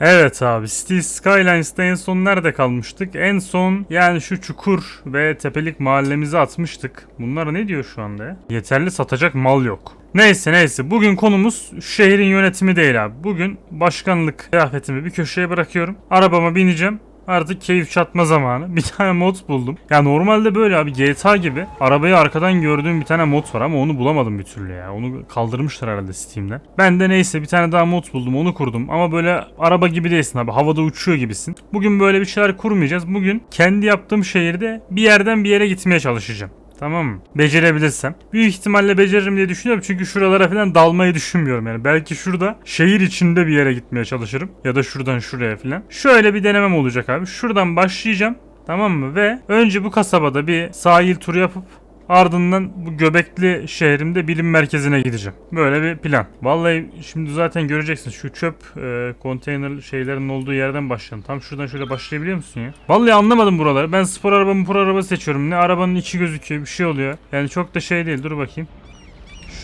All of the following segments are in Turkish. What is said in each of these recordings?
Evet abi City Skylines'ta en son nerede kalmıştık? En son yani şu çukur ve tepelik mahallemize atmıştık. Bunlar ne diyor şu anda? Yeterli satacak mal yok. Neyse neyse bugün konumuz şehrin yönetimi değil abi. Bugün başkanlık kıyafetimi bir köşeye bırakıyorum. Arabama bineceğim. Artık keyif çatma zamanı. Bir tane mod buldum. Ya normalde böyle abi GTA gibi arabayı arkadan gördüğüm bir tane mod var ama onu bulamadım bir türlü ya. Onu kaldırmışlar herhalde Steam'den. Ben de neyse bir tane daha mod buldum onu kurdum. Ama böyle araba gibi değilsin abi. Havada uçuyor gibisin. Bugün böyle bir şeyler kurmayacağız. Bugün kendi yaptığım şehirde bir yerden bir yere gitmeye çalışacağım. Tamam mı? Becerebilirsem. Büyük ihtimalle beceririm diye düşünüyorum çünkü şuralara falan dalmayı düşünmüyorum yani. Belki şurada şehir içinde bir yere gitmeye çalışırım. Ya da şuradan şuraya falan. Şöyle bir denemem olacak abi. Şuradan başlayacağım. Tamam mı? Ve önce bu kasabada bir sahil turu yapıp ardından bu göbekli şehrimde bilim merkezine gideceğim. Böyle bir plan. Vallahi şimdi zaten göreceksin şu çöp e, konteyner şeylerin olduğu yerden başlayalım. Tam şuradan şöyle başlayabiliyor musun ya? Vallahi anlamadım buraları. Ben spor araba spor araba seçiyorum. Ne arabanın içi gözüküyor bir şey oluyor. Yani çok da şey değil. Dur bakayım.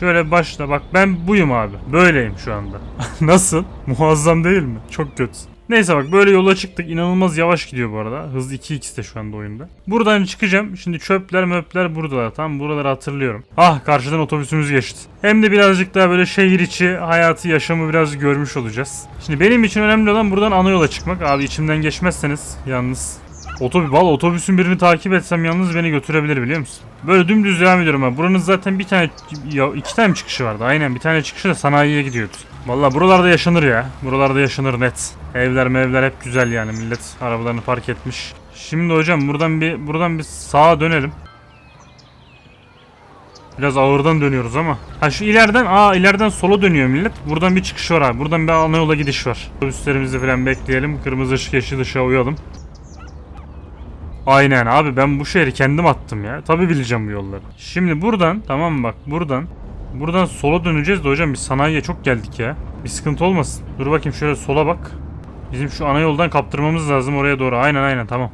Şöyle başla. Bak ben buyum abi. Böyleyim şu anda. Nasıl? Muazzam değil mi? Çok kötü. Neyse bak böyle yola çıktık. İnanılmaz yavaş gidiyor bu arada. Hız 2x de şu anda oyunda. Buradan çıkacağım. Şimdi çöpler möpler buradalar. Tamam buraları hatırlıyorum. Ah karşıdan otobüsümüz geçti. Hem de birazcık daha böyle şehir içi hayatı yaşamı biraz görmüş olacağız. Şimdi benim için önemli olan buradan ana yola çıkmak. Abi içimden geçmezseniz yalnız Otobüs, valla otobüsün birini takip etsem yalnız beni götürebilir biliyor musun? Böyle dümdüz devam ediyorum ben. Buranın zaten bir tane, ya iki tane çıkışı vardı? Aynen bir tane çıkışı da sanayiye gidiyordu. Valla buralarda yaşanır ya. Buralarda yaşanır net. Evler mevler hep güzel yani millet arabalarını park etmiş. Şimdi hocam buradan bir buradan bir sağa dönelim. Biraz ağırdan dönüyoruz ama. Ha şu ileriden aa ileriden sola dönüyor millet. Buradan bir çıkış var abi. Buradan bir ana yola gidiş var. Otobüslerimizi falan bekleyelim. Kırmızı ışık yeşil ışığa uyalım. Aynen abi ben bu şehri kendim attım ya. Tabi bileceğim bu yolları. Şimdi buradan tamam bak buradan. Buradan sola döneceğiz de hocam biz sanayiye çok geldik ya. Bir sıkıntı olmasın. Dur bakayım şöyle sola bak. Bizim şu ana yoldan kaptırmamız lazım oraya doğru. Aynen aynen tamam.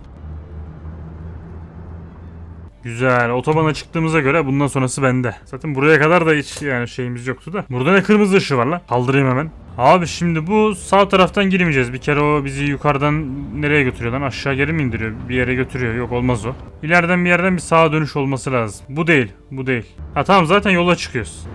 Güzel. Otobana çıktığımıza göre bundan sonrası bende. Zaten buraya kadar da hiç yani şeyimiz yoktu da. Burada ne kırmızı ışığı var lan? Kaldırayım hemen. Abi şimdi bu sağ taraftan girmeyeceğiz. Bir kere o bizi yukarıdan nereye götürüyor lan? Aşağı geri mi indiriyor? Bir yere götürüyor. Yok olmaz o. İleriden bir yerden bir sağa dönüş olması lazım. Bu değil. Bu değil. Ha tamam zaten yola çıkıyoruz.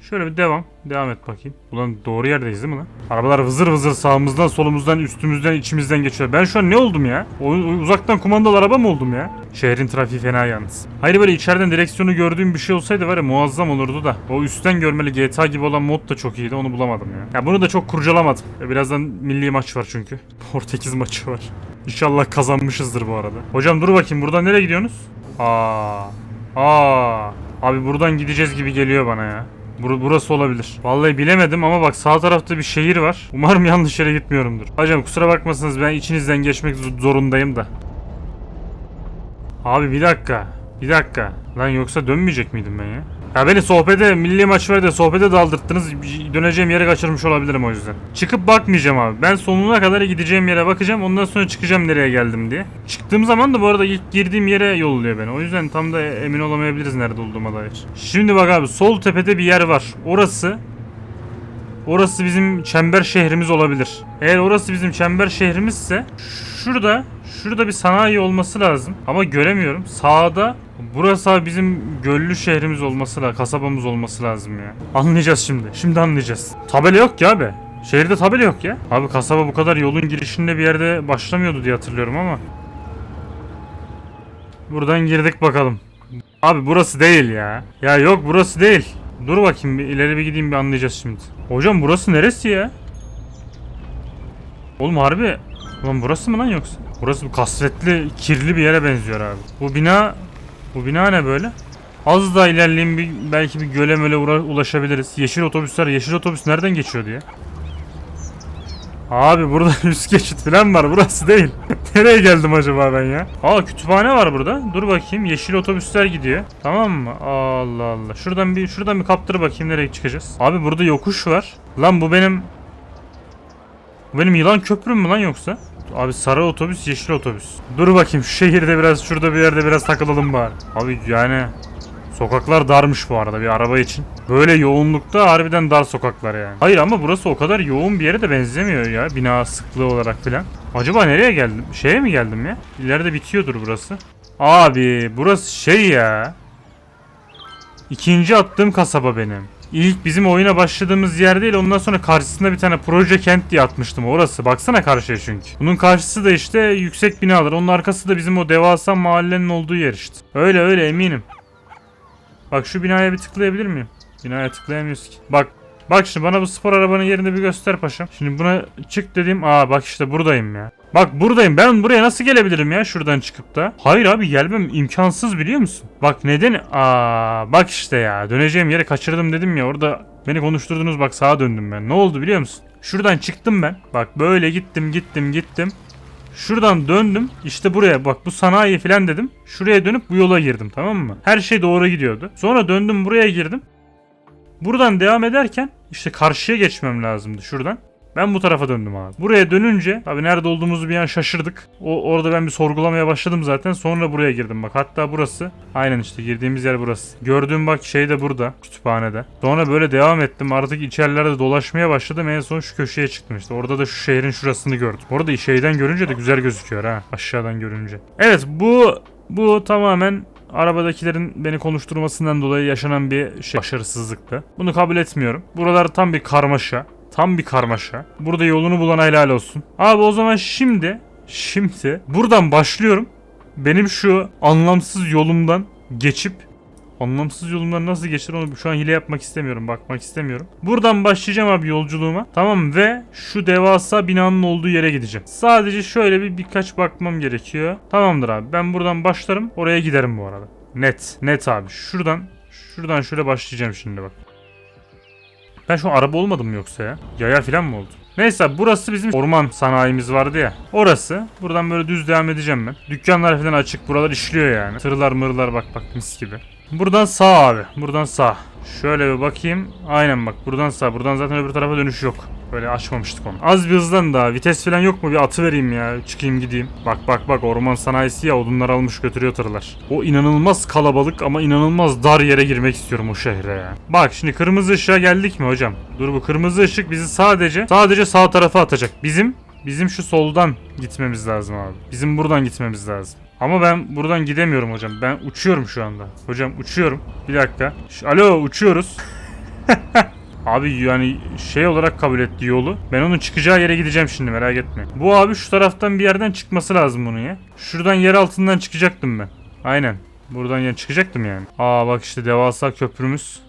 Şöyle bir devam. Devam et bakayım. Ulan doğru yerdeyiz değil mi lan? Arabalar vızır vızır sağımızdan, solumuzdan, üstümüzden, içimizden geçiyor. Ben şu an ne oldum ya? O, uzaktan kumandalı araba mı oldum ya? Şehrin trafiği fena yalnız. Hayır böyle içeriden direksiyonu gördüğüm bir şey olsaydı var ya muazzam olurdu da. O üstten görmeli GTA gibi olan mod da çok iyiydi. Onu bulamadım ya. Ya bunu da çok kurcalamadım. E, Birazdan milli maç var çünkü. Portekiz maçı var. İnşallah kazanmışızdır bu arada. Hocam dur bakayım buradan nereye gidiyorsunuz? Aa. Aa. Abi buradan gideceğiz gibi geliyor bana ya. Bur- burası olabilir. Vallahi bilemedim ama bak sağ tarafta bir şehir var. Umarım yanlış yere gitmiyorumdur. Hocam kusura bakmasınız ben içinizden geçmek zorundayım da. Abi bir dakika. Bir dakika. Lan yoksa dönmeyecek miydim ben ya? Ya beni sohbete, milli maç var da sohbete daldırttınız. Döneceğim yere kaçırmış olabilirim o yüzden. Çıkıp bakmayacağım abi. Ben sonuna kadar gideceğim yere bakacağım. Ondan sonra çıkacağım nereye geldim diye. Çıktığım zaman da bu arada ilk girdiğim yere yolluyor beni. O yüzden tam da emin olamayabiliriz nerede olduğuma dair. Şimdi bak abi sol tepede bir yer var. Orası Orası bizim çember şehrimiz olabilir. Eğer orası bizim çember şehrimizse şurada şurada bir sanayi olması lazım ama göremiyorum. Sağda burası bizim göllü şehrimiz olması lazım, kasabamız olması lazım ya. Anlayacağız şimdi. Şimdi anlayacağız. Tabela yok ki abi. Şehirde tabela yok ya. Abi kasaba bu kadar yolun girişinde bir yerde başlamıyordu diye hatırlıyorum ama. Buradan girdik bakalım. Abi burası değil ya. Ya yok burası değil. Dur bakayım bir ileri bir gideyim bir anlayacağız şimdi. Hocam burası neresi ya? Oğlum harbi. Ulan burası mı lan yoksa? Burası bir kasvetli, kirli bir yere benziyor abi. Bu bina... Bu bina ne böyle? Az daha ilerleyeyim bir, belki bir göle möle ulaşabiliriz. Yeşil otobüsler, yeşil otobüs nereden geçiyor diye. Abi burada üst geçit falan var. Burası değil. Nereye geldim acaba ben ya? Aa kütüphane var burada. Dur bakayım. Yeşil otobüsler gidiyor. Tamam mı? Allah Allah. Şuradan bir şuradan bir kaptır bakayım nereye çıkacağız. Abi burada yokuş var. Lan bu benim bu benim yılan köprüm mü lan yoksa? Abi sarı otobüs, yeşil otobüs. Dur bakayım şu şehirde biraz şurada bir yerde biraz takılalım bari. Abi yani Sokaklar darmış bu arada bir araba için. Böyle yoğunlukta harbiden dar sokaklar yani. Hayır ama burası o kadar yoğun bir yere de benzemiyor ya bina sıklığı olarak filan. Acaba nereye geldim? Şeye mi geldim ya? İleride bitiyordur burası. Abi burası şey ya. İkinci attığım kasaba benim. İlk bizim oyuna başladığımız yer değil ondan sonra karşısında bir tane proje kent diye atmıştım orası. Baksana karşıya çünkü. Bunun karşısı da işte yüksek binalar. Onun arkası da bizim o devasa mahallenin olduğu yer işte. Öyle öyle eminim. Bak şu binaya bir tıklayabilir miyim? Binaya tıklayamıyoruz ki. Bak Bak şimdi bana bu spor arabanın yerini bir göster paşam. Şimdi buna çık dedim. Aa bak işte buradayım ya. Bak buradayım. Ben buraya nasıl gelebilirim ya şuradan çıkıp da? Hayır abi gelmem imkansız biliyor musun? Bak neden? Aa bak işte ya. Döneceğim yere kaçırdım dedim ya. Orada beni konuşturdunuz bak sağa döndüm ben. Ne oldu biliyor musun? Şuradan çıktım ben. Bak böyle gittim gittim gittim. Şuradan döndüm. İşte buraya bak bu sanayi falan dedim. Şuraya dönüp bu yola girdim tamam mı? Her şey doğru gidiyordu. Sonra döndüm buraya girdim. Buradan devam ederken işte karşıya geçmem lazımdı şuradan. Ben bu tarafa döndüm abi. Buraya dönünce abi nerede olduğumuzu bir an şaşırdık. O orada ben bir sorgulamaya başladım zaten. Sonra buraya girdim bak. Hatta burası. Aynen işte girdiğimiz yer burası. Gördüğüm bak şey de burada. Kütüphanede. Sonra böyle devam ettim. Artık içerilerde dolaşmaya başladım. En son şu köşeye çıktım işte. Orada da şu şehrin şurasını gördüm. Orada şeyden görünce de güzel gözüküyor ha. Aşağıdan görünce. Evet bu bu tamamen arabadakilerin beni konuşturmasından dolayı yaşanan bir şey başarısızlıktı. Bunu kabul etmiyorum. Buralar tam bir karmaşa. Tam bir karmaşa. Burada yolunu bulan helal olsun. Abi o zaman şimdi şimdi buradan başlıyorum. Benim şu anlamsız yolumdan geçip Anlamsız yolumdan nasıl geçer onu şu an hile yapmak istemiyorum. Bakmak istemiyorum. Buradan başlayacağım abi yolculuğuma. Tamam ve şu devasa binanın olduğu yere gideceğim. Sadece şöyle bir birkaç bakmam gerekiyor. Tamamdır abi. Ben buradan başlarım. Oraya giderim bu arada. Net. Net abi. Şuradan şuradan şöyle başlayacağım şimdi bak. Ben şu araba olmadım mı yoksa ya? Yaya falan mı oldu? Neyse burası bizim orman sanayimiz vardı ya. Orası. Buradan böyle düz devam edeceğim ben. Dükkanlar falan açık. Buralar işliyor yani. Tırlar mırlar bak bak mis gibi. Buradan sağ abi. Buradan sağ. Şöyle bir bakayım. Aynen bak buradan sağ. Buradan zaten öbür tarafa dönüş yok. Böyle açmamıştık onu. Az bir hızlan daha. Vites falan yok mu? Bir atı vereyim ya. Çıkayım gideyim. Bak bak bak orman sanayisi ya odunlar almış götürüyor tırlar. O inanılmaz kalabalık ama inanılmaz dar yere girmek istiyorum o şehre ya. Bak şimdi kırmızı ışığa geldik mi hocam? Dur bu kırmızı ışık bizi sadece sadece sağ tarafa atacak. Bizim bizim şu soldan gitmemiz lazım abi. Bizim buradan gitmemiz lazım. Ama ben buradan gidemiyorum hocam. Ben uçuyorum şu anda. Hocam uçuyorum. Bir dakika. Ş- Alo uçuyoruz. Abi yani şey olarak kabul etti yolu. Ben onun çıkacağı yere gideceğim şimdi merak etme. Bu abi şu taraftan bir yerden çıkması lazım bunun ya. Şuradan yer altından çıkacaktım ben. Aynen. Buradan yani çıkacaktım yani. Aa bak işte devasa köprümüz.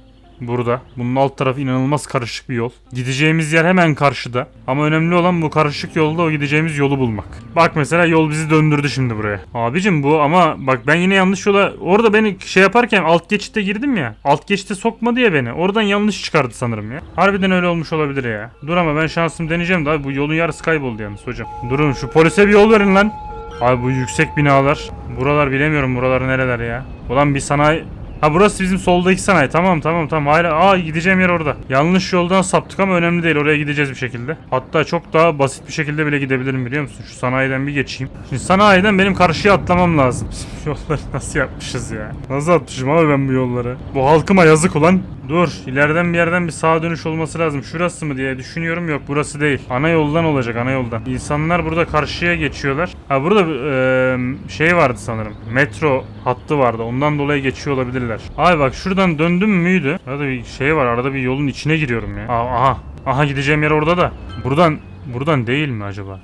Burada. Bunun alt tarafı inanılmaz karışık bir yol. Gideceğimiz yer hemen karşıda. Ama önemli olan bu karışık yolda o gideceğimiz yolu bulmak. Bak mesela yol bizi döndürdü şimdi buraya. Abicim bu ama bak ben yine yanlış yola... Orada beni şey yaparken alt geçitte girdim ya. Alt geçitte sokmadı ya beni. Oradan yanlış çıkardı sanırım ya. Harbiden öyle olmuş olabilir ya. Dur ama ben şansım deneyeceğim de abi bu yolun yarısı kayboldu yalnız hocam. Durun şu polise bir yol verin lan. Abi bu yüksek binalar. Buralar bilemiyorum buralar nereler ya. Ulan bir sanayi... Ha burası bizim soldaki sanayi. Tamam tamam tamam. Hayır. Aa gideceğim yer orada. Yanlış yoldan saptık ama önemli değil. Oraya gideceğiz bir şekilde. Hatta çok daha basit bir şekilde bile gidebilirim biliyor musun? Şu sanayiden bir geçeyim. Şimdi sanayiden benim karşıya atlamam lazım. Yolları nasıl yapmışız ya? Nasıl atmışım abi ben bu yolları? Bu halkıma yazık ulan. Dur. ileriden bir yerden bir sağa dönüş olması lazım. Şurası mı diye düşünüyorum. Yok burası değil. Ana yoldan olacak ana yoldan. İnsanlar burada karşıya geçiyorlar. Ha burada eee, şey vardı sanırım. Metro hattı vardı. Ondan dolayı geçiyor olabilirler. Abi bak şuradan döndüm müydü? Arada bir şey var. Arada bir yolun içine giriyorum ya. Aa, aha. Aha gideceğim yer orada da. Buradan buradan değil mi acaba?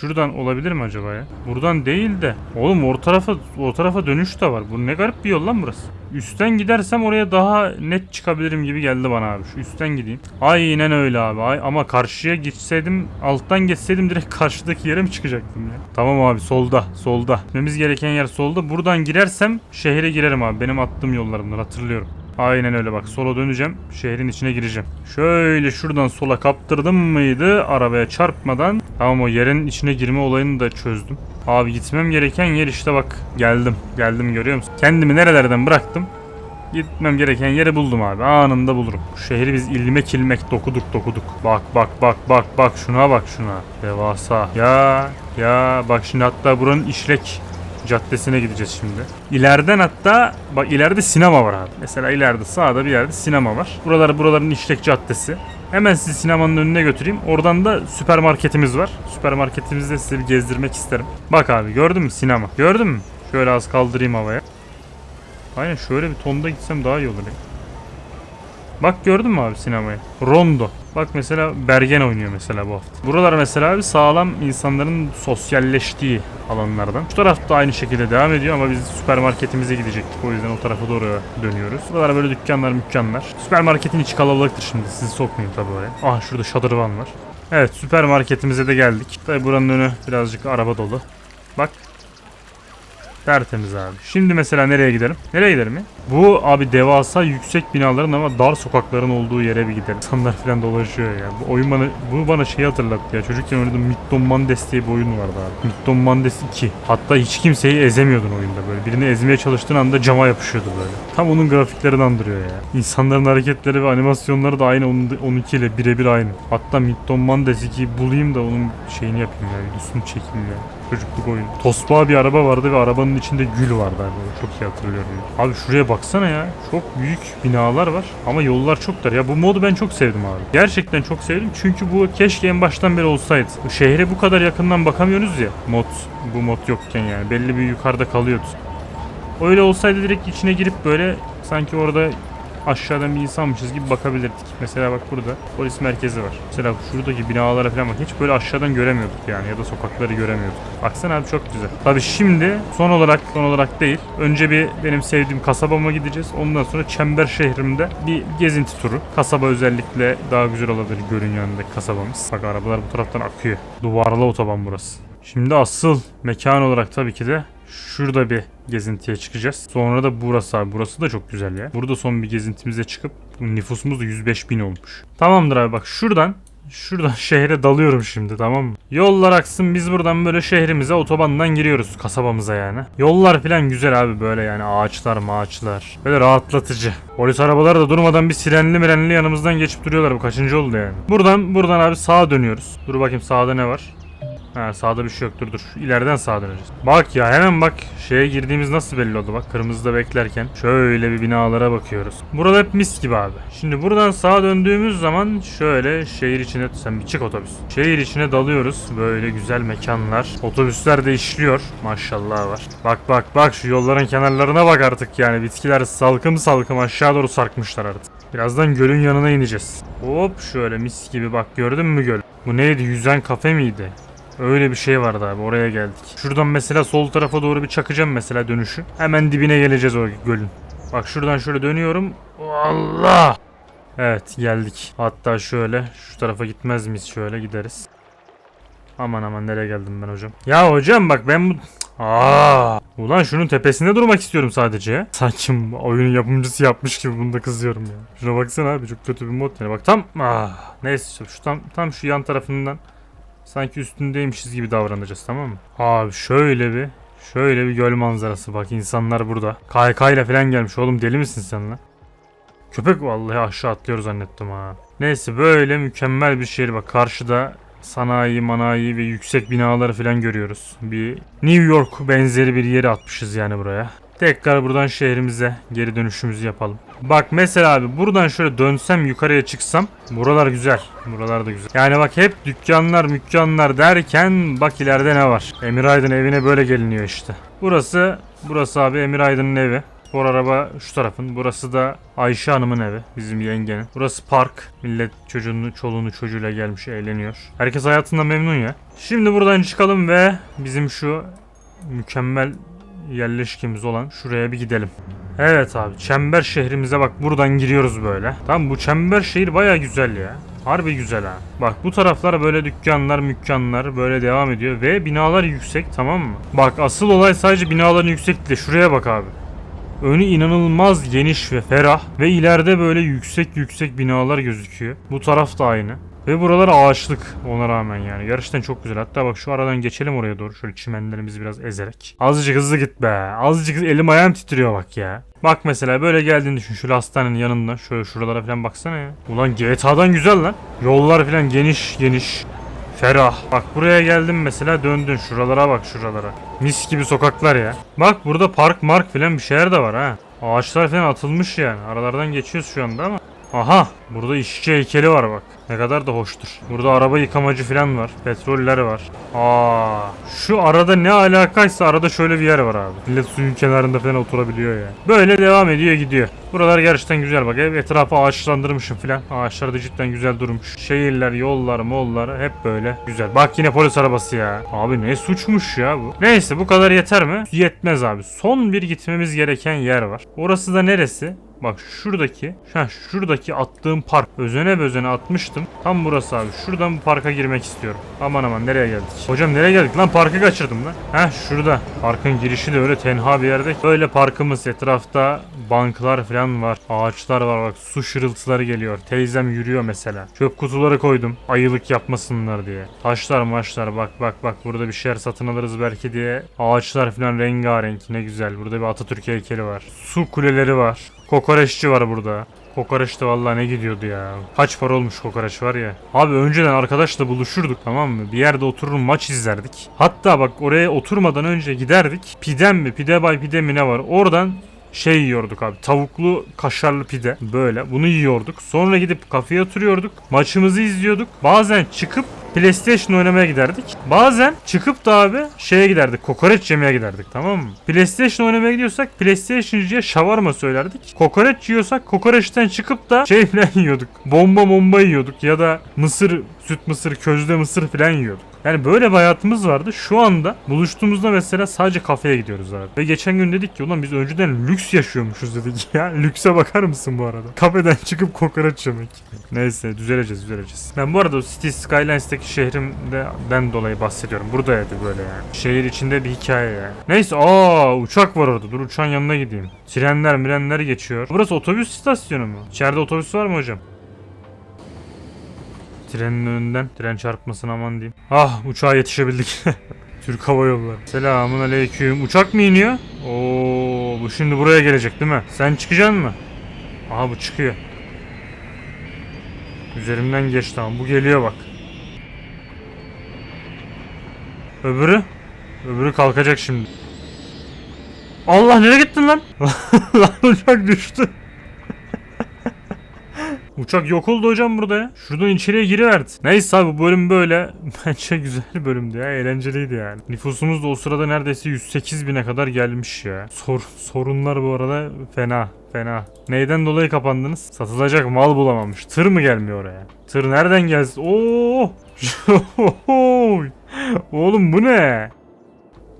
Şuradan olabilir mi acaba ya? Buradan değil de. Oğlum o tarafa o tarafa dönüş de var. Bu ne garip bir yol lan burası. Üstten gidersem oraya daha net çıkabilirim gibi geldi bana abi. Şu üstten gideyim. Aynen öyle abi. Ay, ama karşıya gitseydim, alttan geçseydim direkt karşıdaki yere mi çıkacaktım ya? Tamam abi solda, solda. Gitmemiz gereken yer solda. Buradan girersem şehre girerim abi. Benim attığım yollarımdan hatırlıyorum. Aynen öyle bak sola döneceğim şehrin içine gireceğim. Şöyle şuradan sola kaptırdım mıydı arabaya çarpmadan. Tamam o yerin içine girme olayını da çözdüm. Abi gitmem gereken yer işte bak geldim geldim görüyor musun? Kendimi nerelerden bıraktım. Gitmem gereken yeri buldum abi. Anında bulurum. Bu şehri biz ilmek ilmek dokuduk dokuduk. Bak bak bak bak bak şuna bak şuna. Devasa. Ya ya bak şimdi hatta buranın işlek Caddesi'ne gideceğiz şimdi. İleriden hatta bak ileride sinema var abi. Mesela ileride sağda bir yerde sinema var. Buralar buraların işlek caddesi. Hemen sizi sinemanın önüne götüreyim. Oradan da süpermarketimiz var. Süpermarketimizde de size bir gezdirmek isterim. Bak abi gördün mü sinema? Gördün mü? Şöyle az kaldırayım havaya. Aynen şöyle bir tonda gitsem daha iyi olur. Bak gördün mü abi sinemayı? Rondo. Bak mesela Bergen oynuyor mesela bu hafta. Buralar mesela abi sağlam insanların sosyalleştiği alanlardan. Şu tarafta aynı şekilde devam ediyor ama biz süpermarketimize gidecektik. O yüzden o tarafa doğru dönüyoruz. Buralar böyle dükkanlar mükkanlar. Süpermarketin içi kalabalıktır şimdi. Sizi sokmayayım tabii oraya. Ah şurada şadırvan var. Evet süpermarketimize de geldik. Tabii buranın önü birazcık araba dolu. Bak Tertemiz abi. Şimdi mesela nereye gidelim? Nereye gidelim ya? Bu abi devasa yüksek binaların ama dar sokakların olduğu yere bir gidelim. İnsanlar falan dolaşıyor ya. Bu oyun bana bu bana şeyi hatırlattı ya. Çocukken oynadığım Midton Mandes diye bir oyun vardı abi. Midton Mandes 2. Hatta hiç kimseyi ezemiyordun oyunda böyle. Birini ezmeye çalıştığın anda cama yapışıyordu böyle. Tam onun grafiklerini andırıyor ya. İnsanların hareketleri ve animasyonları da aynı onun, onunki ile birebir aynı. Hatta Midton Mandes 2'yi bulayım da onun şeyini yapayım ya. Videosunu çekeyim ya. Çocukluk oyun. Tosbağa bir araba vardı ve arabanın içinde gül vardı abi. Çok iyi hatırlıyorum. Abi şuraya baksana ya. Çok büyük binalar var ama yollar çok dar. Ya bu modu ben çok sevdim abi. Gerçekten çok sevdim çünkü bu keşke en baştan beri olsaydı. Şehre bu kadar yakından bakamıyoruz ya. Mod bu mod yokken yani. Belli bir yukarıda kalıyordu. Öyle olsaydı direkt içine girip böyle sanki orada aşağıdan bir insanmışız gibi bakabilirdik. Mesela bak burada polis merkezi var. Mesela şuradaki binalara falan bak hiç böyle aşağıdan göremiyorduk yani ya da sokakları göremiyorduk. Baksana abi çok güzel. Tabi şimdi son olarak son olarak değil. Önce bir benim sevdiğim kasabama gideceğiz. Ondan sonra Çember şehrimde bir gezinti turu. Kasaba özellikle daha güzel olabilir gölün yanındaki kasabamız. Bak arabalar bu taraftan akıyor. Duvarlı otoban burası. Şimdi asıl mekan olarak tabii ki de şurada bir gezintiye çıkacağız. Sonra da burası abi. Burası da çok güzel ya. Burada son bir gezintimize çıkıp nüfusumuz da 105 bin olmuş. Tamamdır abi bak şuradan Şuradan şehre dalıyorum şimdi tamam mı? Yollar aksın biz buradan böyle şehrimize otobandan giriyoruz kasabamıza yani. Yollar falan güzel abi böyle yani ağaçlar mağaçlar. Böyle rahatlatıcı. Polis arabaları da durmadan bir sirenli mirenli yanımızdan geçip duruyorlar bu kaçıncı oldu yani. Buradan buradan abi sağa dönüyoruz. Dur bakayım sağda ne var? Ha sağda bir şey yok dur dur. İleriden sağa döneceğiz. Bak ya hemen bak şeye girdiğimiz nasıl belli oldu bak kırmızıda beklerken. Şöyle bir binalara bakıyoruz. Burada hep mis gibi abi. Şimdi buradan sağa döndüğümüz zaman şöyle şehir içine sen bir çık otobüs. Şehir içine dalıyoruz. Böyle güzel mekanlar. Otobüsler de işliyor. Maşallah var. Bak bak bak şu yolların kenarlarına bak artık yani bitkiler salkım salkım aşağı doğru sarkmışlar artık. Birazdan gölün yanına ineceğiz. Hop şöyle mis gibi bak gördün mü göl? Bu neydi yüzen kafe miydi? Öyle bir şey vardı abi oraya geldik. Şuradan mesela sol tarafa doğru bir çakacağım mesela dönüşü. Hemen dibine geleceğiz o gölün. Bak şuradan şöyle dönüyorum. Allah! Evet geldik. Hatta şöyle şu tarafa gitmez miyiz şöyle gideriz. Aman aman nereye geldim ben hocam? Ya hocam bak ben bu... Aa! Ulan şunun tepesinde durmak istiyorum sadece. Sanki oyunun yapımcısı yapmış gibi bunda kızıyorum ya. Şuna baksana abi çok kötü bir mod yani. Bak tam... Ah, neyse şu tam, tam şu yan tarafından Sanki üstündeymişiz gibi davranacağız tamam mı? Abi şöyle bir şöyle bir göl manzarası bak insanlar burada. Kaykayla falan gelmiş oğlum deli misin sen lan? Köpek vallahi aşağı atlıyor zannettim ha. Neyse böyle mükemmel bir şehir bak karşıda sanayi, manayi ve yüksek binaları falan görüyoruz. Bir New York benzeri bir yeri atmışız yani buraya. Tekrar buradan şehrimize geri dönüşümüzü yapalım. Bak mesela abi buradan şöyle dönsem yukarıya çıksam buralar güzel. Buralar da güzel. Yani bak hep dükkanlar mükkanlar derken bak ileride ne var. Emir Aydın evine böyle geliniyor işte. Burası burası abi Emir Aydın'ın evi. Bu araba şu tarafın. Burası da Ayşe Hanım'ın evi. Bizim yengenin. Burası park. Millet çocuğunu, çoluğunu çocuğuyla gelmiş eğleniyor. Herkes hayatından memnun ya. Şimdi buradan çıkalım ve bizim şu mükemmel yerleşkemiz olan şuraya bir gidelim. Evet abi çember şehrimize bak buradan giriyoruz böyle. Tamam bu çember şehir baya güzel ya. Harbi güzel ha. Bak bu taraflar böyle dükkanlar mükkanlar böyle devam ediyor ve binalar yüksek tamam mı? Bak asıl olay sadece binaların yüksekliği. Şuraya bak abi. Önü inanılmaz geniş ve ferah ve ileride böyle yüksek yüksek binalar gözüküyor. Bu taraf da aynı. Ve buralar ağaçlık ona rağmen yani. Gerçekten çok güzel. Hatta bak şu aradan geçelim oraya doğru. Şöyle çimenlerimizi biraz ezerek. Azıcık hızlı git be. Azıcık elim ayağım titriyor bak ya. Bak mesela böyle geldiğini düşün. Şu hastanenin yanından. Şöyle şuralara falan baksana ya. Ulan GTA'dan güzel lan. Yollar falan geniş geniş. Ferah. Bak buraya geldim mesela döndün. Şuralara bak şuralara. Mis gibi sokaklar ya. Bak burada park mark falan bir şeyler de var ha. Ağaçlar falan atılmış yani. Aralardan geçiyoruz şu anda ama. Aha burada işçi heykeli var bak. Ne kadar da hoştur. Burada araba yıkamacı falan var. Petroller var. Aa, şu arada ne alakaysa arada şöyle bir yer var abi. Millet suyun kenarında falan oturabiliyor ya. Böyle devam ediyor gidiyor. Buralar gerçekten güzel bak. Ev etrafı ağaçlandırmışım falan. Ağaçlar da cidden güzel durmuş. Şehirler, yollar, mollar hep böyle güzel. Bak yine polis arabası ya. Abi ne suçmuş ya bu. Neyse bu kadar yeter mi? Yetmez abi. Son bir gitmemiz gereken yer var. Orası da neresi? Bak şuradaki, heh, şuradaki attığım park. Özene bezene atmıştım. Tam burası abi. Şuradan bu parka girmek istiyorum. Aman aman nereye geldik? Hocam nereye geldik lan? Parkı kaçırdım lan. Heh şurada. Parkın girişi de öyle tenha bir yerde. Böyle parkımız etrafta banklar falan var. Ağaçlar var bak. Su şırıltıları geliyor. Teyzem yürüyor mesela. Çöp kutuları koydum. Ayılık yapmasınlar diye. Taşlar maçlar bak bak bak. Burada bir şeyler satın alırız belki diye. Ağaçlar falan rengarenk. Ne güzel. Burada bir Atatürk heykeli var. Su kuleleri var. Kokoreççi var burada. Kokoreç de vallahi ne gidiyordu ya. Kaç para olmuş kokoreç var ya. Abi önceden arkadaşla buluşurduk tamam mı? Bir yerde oturur maç izlerdik. Hatta bak oraya oturmadan önce giderdik. Pidem mi pide bay pide mi ne var? Oradan şey yiyorduk abi. Tavuklu kaşarlı pide böyle. Bunu yiyorduk. Sonra gidip kafeye oturuyorduk. Maçımızı izliyorduk. Bazen çıkıp PlayStation oynamaya giderdik. Bazen çıkıp da abi şeye giderdik. Kokoreç yemeye giderdik tamam mı? PlayStation oynamaya gidiyorsak PlayStation'cıya şavarma söylerdik. Kokoreç yiyorsak kokoreçten çıkıp da şey falan yiyorduk. Bomba bomba yiyorduk ya da mısır, süt mısır, közde mısır falan yiyorduk. Yani böyle bir hayatımız vardı. Şu anda buluştuğumuzda mesela sadece kafeye gidiyoruz abi. Ve geçen gün dedik ki ulan biz önceden lüks yaşıyormuşuz dedik ya. Lükse bakar mısın bu arada? Kafeden çıkıp kokoreç yemek. Neyse düzeleceğiz düzeleceğiz. Ben bu arada o City Skylines'taki şehrimden dolayı bahsediyorum. Buradaydı böyle yani. Şehir içinde bir hikaye yani. Neyse aa uçak var orada. Dur uçağın yanına gideyim. Trenler mirenler geçiyor. Burası otobüs istasyonu mu? İçeride otobüs var mı hocam? Trenin önünden tren çarpmasın aman diyeyim. Ah uçağa yetişebildik. Türk Hava Yolları. Selamun aleyküm. Uçak mı iniyor? Oo bu şimdi buraya gelecek değil mi? Sen çıkacaksın mı? Aha bu çıkıyor. Üzerimden geç tamam. Bu geliyor bak. Öbürü? Öbürü kalkacak şimdi. Allah nereye gittin lan? lan uçak düştü. Uçak yok oldu hocam burada ya. Şuradan içeriye giriverdi. Neyse abi bu bölüm böyle. Bence güzel bölümdü ya. Eğlenceliydi yani. Nüfusumuz da o sırada neredeyse 108 bine kadar gelmiş ya. Sor, sorunlar bu arada fena. Fena. Neyden dolayı kapandınız? Satılacak mal bulamamış. Tır mı gelmiyor oraya? Tır nereden gelsin? Oo! Oğlum bu ne?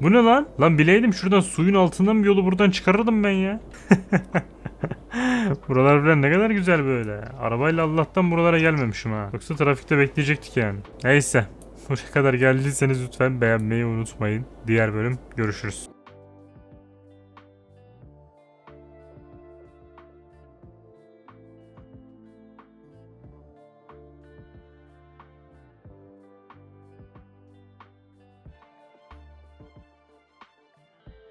Bu ne lan? Lan bileydim şuradan suyun altından bir yolu buradan çıkarırdım ben ya. Buralar falan ne kadar güzel böyle. Arabayla Allah'tan buralara gelmemişim ha. Yoksa trafikte bekleyecektik yani. Neyse. Buraya kadar geldiyseniz lütfen beğenmeyi unutmayın. Diğer bölüm görüşürüz.